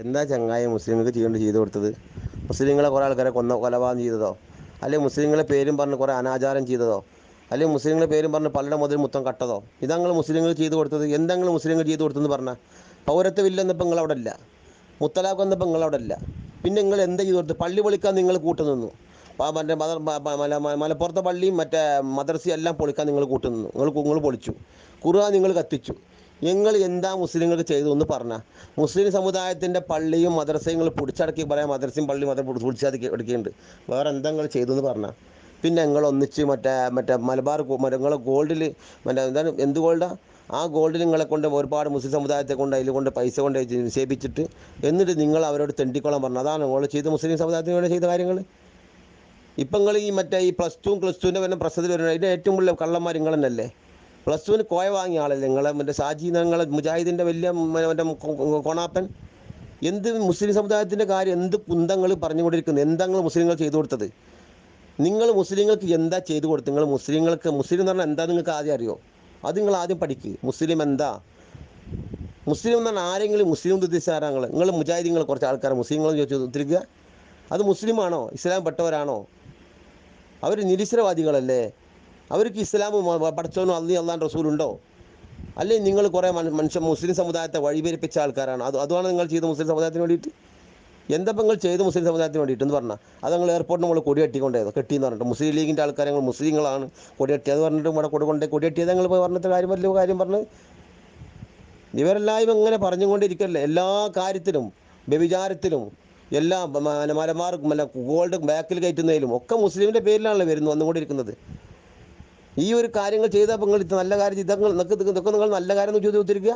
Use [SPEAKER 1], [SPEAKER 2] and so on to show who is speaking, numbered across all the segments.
[SPEAKER 1] എന്താ ചങ്ങായി മുസ്ലിങ്ങൾക്ക് ചെയ്യേണ്ടി ചെയ്തു കൊടുത്തത്? മുസ്ലിങ്ങളെ കുറേ ആൾക്കാരെ കൊന്ന കൊലപാതകം ചെയ്തതോ? അല്ലെങ്കിൽ മുസ്ലിങ്ങളെ പേരും പറഞ്ഞ് കുറേ അനാചാരം ചെയ്തതോ? അല്ലെങ്കിൽ മുസ്ലിങ്ങളെ പേരും പറഞ്ഞ് പലരുടെ മുതൽ മുത്തം കട്ടതോ? ഇതങ്ങൾ മുസ്ലിങ്ങൾ ചെയ്തു കൊടുത്തത് എന്തെങ്കിലും മുസ്ലിങ്ങൾ ചെയ്തു കൊടുത്തെന്ന് പറഞ്ഞാൽ പൗരത്വമില്ലെന്നപ്പോൾ നിങ്ങൾ അവിടെ ഇല്ല. മുത്തലാഖ് വന്നപ്പോൾ നിങ്ങൾ അവിടെ ഇല്ല. പിന്നെ നിങ്ങൾ എന്താ ചെയ്തു കൊടുത്തത് പള്ളി പൊളിക്കാൻ നിങ്ങൾ കൂട്ടുനിന്നു ആ മറ്റേ മദർ മലപ്പുറത്തെ പള്ളിയും മറ്റേ മദർസയും എല്ലാം പൊളിക്കാൻ നിങ്ങൾ കൂട്ടുനിന്നു നിങ്ങൾ നിങ്ങൾ പൊളിച്ചു. ഖുർആൻ നിങ്ങൾ കത്തിച്ചു. നിങ്ങൾ എന്താ മുസ്ലിങ്ങൾക്ക് ചെയ്തു എന്ന് പറഞ്ഞ. മുസ്ലിം സമുദായത്തിന്റെ പള്ളിയും മദ്രസയും പിടിച്ചടക്കി പറയാം. മദ്രസയും പള്ളിയും മതം പിടിച്ചടക്കി എടുക്കുന്നുണ്ട് വേറെ എന്താ നിങ്ങൾ ചെയ്തു എന്ന് പറഞ്ഞ. പിന്നെ നിങ്ങൾ ഒന്നിച്ച് മറ്റേ മറ്റേ മലബാർ നിങ്ങൾ ഗോൾഡിൽ മറ്റേ എന്താണ് എന്ത് ഗോൾഡാ ആ? ഗോൾഡിൽ നിങ്ങളെ കൊണ്ട് ഒരുപാട് മുസ്ലിം സമുദായത്തെ കൊണ്ട് അതിൽ കൊണ്ട് പൈസ കൊണ്ട് നിക്ഷേപിച്ചിട്ട് എന്നിട്ട് നിങ്ങൾ അവരോട് തെണ്ടിക്കോളാൻ പറഞ്ഞു. അതാണ് നിങ്ങൾ ചെയ്ത് മുസ്ലിം സമുദായത്തിന് വേണ്ടി ചെയ്ത കാര്യങ്ങൾ. ഇപ്പം നിങ്ങൾ ഈ മറ്റേ ഈ പ്ലസ് ടു പ്ലസ് ടുവിന്റെ പിന്നെ പ്രശ്നത്തിൽ വരുന്നത് ഇതിന്റെ ഏറ്റവും വലിയ കള്ളന്മാർ നിങ്ങൾ തന്നെയല്ലേ പ്ലസ് ടുവിന് കോയ വാങ്ങിയ ആളല്ലേ? നിങ്ങൾ മറ്റേ ഷാജി നിങ്ങളെ മുജാഹിദിന്റെ വലിയ മറ്റേ കൊ- കൊ- എന്ത് മുസ്ലിം സമുദായത്തിന്റെ കാര്യം എന്ത് കുന്തങ്ങൾ പറഞ്ഞുകൊണ്ടിരിക്കുന്നത് എന്താ നിങ്ങൾ മുസ്ലിങ്ങൾ ചെയ്തു കൊടുത്തത്? നിങ്ങൾ മുസ്ലിങ്ങൾക്ക് എന്താ ചെയ്തു കൊടുത്തത്? നിങ്ങൾ മുസ്ലിങ്ങൾക്ക് മുസ്ലിം എന്ന് പറഞ്ഞാൽ എന്താ നിങ്ങൾക്ക് ആദ്യം അറിയോ? അത് നിങ്ങൾ ആദ്യം പഠിക്ക്. മുസ്ലിം എന്താ? മുസ്ലിം എന്ന് പറഞ്ഞാൽ ആരെങ്കിലും മുസ്ലിം ഉദ്ദേശിച്ചാരാങ്ങൾ നിങ്ങൾ മുജാഹിദിങ്ങൾ കുറച്ച് ആൾക്കാർ മുസ്ലിങ്ങൾ ചോദിച്ചു ഉത്തരിക്കുക അത് മുസ്ലിമാണോ? ഇസ്ലാം പെട്ടവരാണോ? അവർ നിരീശ്വരവാദികളല്ലേ? അവർക്ക് ഇസ്ലാം പഠിച്ചവനും അള്ളി അള്ളാൻ റസൂലുണ്ടോ? അല്ലെ നിങ്ങൾ കുറേ മന- മനുഷ്യ മുസ്ലിം സമുദായത്തെ വഴിപരിപ്പിച്ച ആൾക്കാരാണ്. അത് അതുമാണ് നിങ്ങൾ ചെയ്ത മുസ്ലിം സമുദായത്തിന് വേണ്ടിയിട്ട്? എന്തപ്പം നിങ്ങൾ ചെയ്ത മുസ്ലിം സമുദായത്തിന് വേണ്ടിയിട്ട് എന്ന് പറഞ്ഞാൽ അത് നിങ്ങൾ എയർപോർട്ടിന് നമ്മൾ കൊടി കെട്ടിക്കൊണ്ടേതോ കെട്ടിയെന്ന് പറഞ്ഞിട്ട് മുസ്ലിം ലീഗിന്റെ ആൾക്കാരെ ഞങ്ങൾ മുസ്ലിങ്ങളാണ് കൊടി അത് പറഞ്ഞിട്ട് ഇവിടെ കൊടുക്കൊണ്ട് കൊണ്ടേ കൊടി കെട്ടിയത് നിങ്ങൾ പോയി പറഞ്ഞിട്ട് കാര്യം വലിയ കാര്യം പറഞ്ഞ്. ഇവരെല്ലാവരും ഇങ്ങനെ പറഞ്ഞുകൊണ്ടിരിക്കല്ലേ? എല്ലാ കാര്യത്തിലും വ്യഭിചാരത്തിലും എല്ലാ മലമാർക്കും മ- മല ഗോൾഡ് ബാക്കിൽ കയറ്റുന്നതിലും ഒക്കെ മുസ്ലിമിന്റെ പേരിലാണല്ലോ വരുന്നു വന്നുകൊണ്ടിരിക്കുന്നത്. ഈ ഒരു കാര്യങ്ങൾ ചെയ്തപ്പോൾ നിങ്ങൾ നല്ല കാര്യം ഇതൊക്കെ ഇതൊക്കെ നിങ്ങൾ നല്ല കാര്യം എന്ന് ചോദിച്ചു ഒത്തിരിക്കുക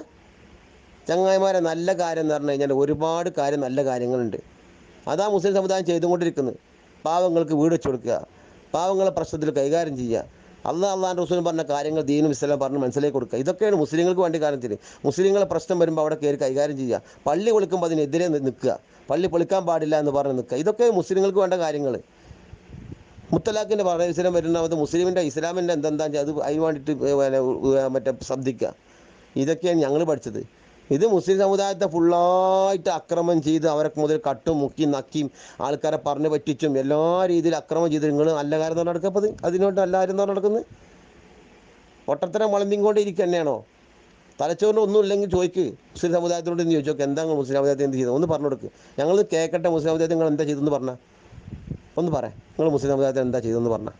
[SPEAKER 1] ചങ്ങായിമാരെ നല്ല കാര്യം എന്ന് പറഞ്ഞു കഴിഞ്ഞാൽ ഒരുപാട് കാര്യം നല്ല കാര്യങ്ങളുണ്ട്. അതാ മുസ്ലിം സമുദായം ചെയ്തുകൊണ്ടിരിക്കുന്നത് പാവങ്ങൾക്ക് വീട് വെച്ച് കൊടുക്കുക. പാവങ്ങളെ പ്രശ്നത്തിൽ കൈകാര്യം ചെയ്യുക. അള്ളാഹ് അള്ളാഹാൻ റസൂലും പറഞ്ഞ കാര്യങ്ങൾ ദീനും ഇസ്ലാം പറഞ്ഞ് മനസ്സിലേക്ക് കൊടുക്കുക. ഇതൊക്കെയാണ് മുസ്ലിങ്ങൾക്ക് വേണ്ടി കാര്യത്തിന് മുസ്ലിങ്ങളെ പ്രശ്നം വരുമ്പോൾ അവിടെ കയറി കൈകാര്യം ചെയ്യുക. പള്ളി പൊളിക്കുമ്പോൾ അതിനെതിരെ നിൽക്കുക. പള്ളി പൊളിക്കാൻ പാടില്ല എന്ന് പറഞ്ഞ് നിൽക്കുക. ഇതൊക്കെ മുസ്ലിങ്ങൾക്ക് വേണ്ട കാര്യങ്ങൾ. മുത്തലാഖിന്റെ പ്രവേശനം വരുന്നത് മുസ്ലിമിന്റെ ഇസ്ലാമിന്റെ എന്തെന്താ അത് അതിന് വേണ്ടിയിട്ട് മറ്റേ ശ്രദ്ധിക്കുക ഇതൊക്കെയാണ് ഞങ്ങൾ പഠിച്ചത്. ഇത് മുസ്ലിം സമുദായത്തെ ഫുള്ളായിട്ട് അക്രമം ചെയ്ത് അവരെ മുതൽ കട്ടും മുക്കി നക്കിയും ആൾക്കാരെ പറഞ്ഞു പറ്റിച്ചും എല്ലാ രീതിയിലും അക്രമം ചെയ്ത് നിങ്ങൾ നല്ല കാര്യം നടക്കപ്പത് അതിനോട്ട് നല്ല കാര്യം നടക്കുന്നത് ഒട്ടത്തരം വളമ്പിക്കൊണ്ടേ ഇരിക്കുക തന്നെയാണോ? തലച്ചോറിന് ഒന്നും ഇല്ലെങ്കിൽ ചോദിക്ക്. മുസ്ലിം സമുദായത്തിനോട് ചോദിച്ചോക്ക് ചോദിച്ചു നോക്ക് എന്താ മുസ്ലിം സമുദായത്തിൽ എന്ത് ചെയ്തു ഒന്ന് പറഞ്ഞു കൊടുക്ക്. ഞങ്ങൾ കേൾക്കട്ടെ മുസ്ലിം സമുദായത്തിൽ നിങ്ങൾ എന്താ ചെയ്തെന്ന് പറഞ്ഞാൽ ഒന്ന് പറ. നിങ്ങൾ മുസ്ലിം സമുദായത്തിൽ എന്താ ചെയ്തതെന്ന് പറഞ്ഞാൽ